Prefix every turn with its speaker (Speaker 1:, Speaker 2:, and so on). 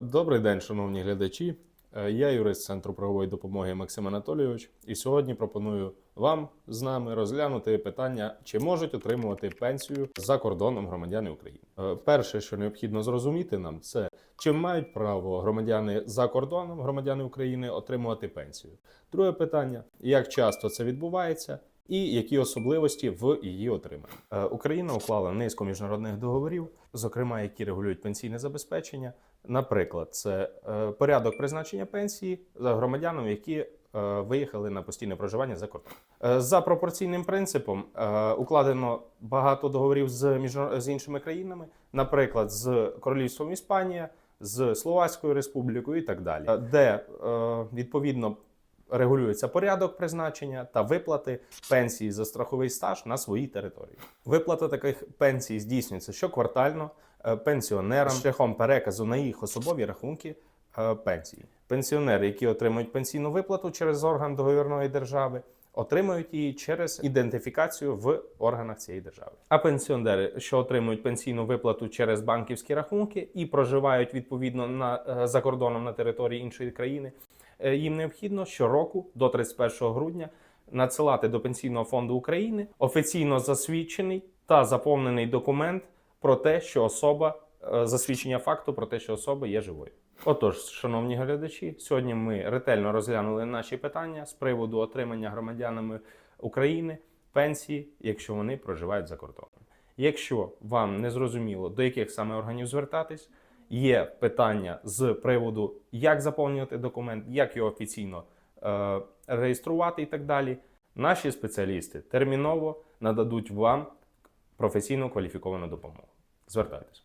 Speaker 1: Добрий день, шановні глядачі. Е, Я юрист Центру правової допомоги Максим Анатолійович, і сьогодні пропоную вам з нами розглянути питання, чи можуть отримувати пенсію за кордоном громадяни України. Е, Перше, що необхідно зрозуміти нам, це чи мають право громадяни за кордоном, громадяни України, отримувати пенсію. Друге питання: як часто це відбувається, і які особливості в її отриманні. Е, Україна уклала низку міжнародних договорів, зокрема, які регулюють пенсійне забезпечення. Наприклад, це е, порядок призначення пенсії за громадянам, які е, виїхали на постійне проживання за кордон. За пропорційним принципом укладено багато договорів з з іншими країнами, наприклад, з Королівством Іспанія, з Словацькою Республікою і так далі, де відповідно регулюється порядок призначення та виплати пенсії за страховий стаж на своїй території. Виплата таких пенсій здійснюється щоквартально е, пенсіонерам шляхом переказу на їх особові рахунки е, пенсії. Пенсіонери, які отримують пенсійну виплату через орган договірної держави. Отримують її через ідентифікацію в органах цієї держави. А пенсіонери, що отримують пенсійну виплату через банківські рахунки і проживають відповідно на е, за кордоном на території іншої країни, їм необхідно щороку до 31 грудня надсилати до Пенсійного фонду України офіційно засвідчений та заповнений документ про те, що особа е, засвідчення факту про те, що особа є живою. Отож, шановні глядачі, сьогодні ми ретельно розглянули наші питання з приводу отримання громадянами України пенсії, якщо вони проживають за кордоном. Якщо вам не зрозуміло, до яких саме органів звертатись, є питання з приводу, як заповнювати документ, як його офіційно е, реєструвати і так далі. Наші спеціалісти терміново нададуть вам професійно кваліфіковану допомогу. Звертайтесь.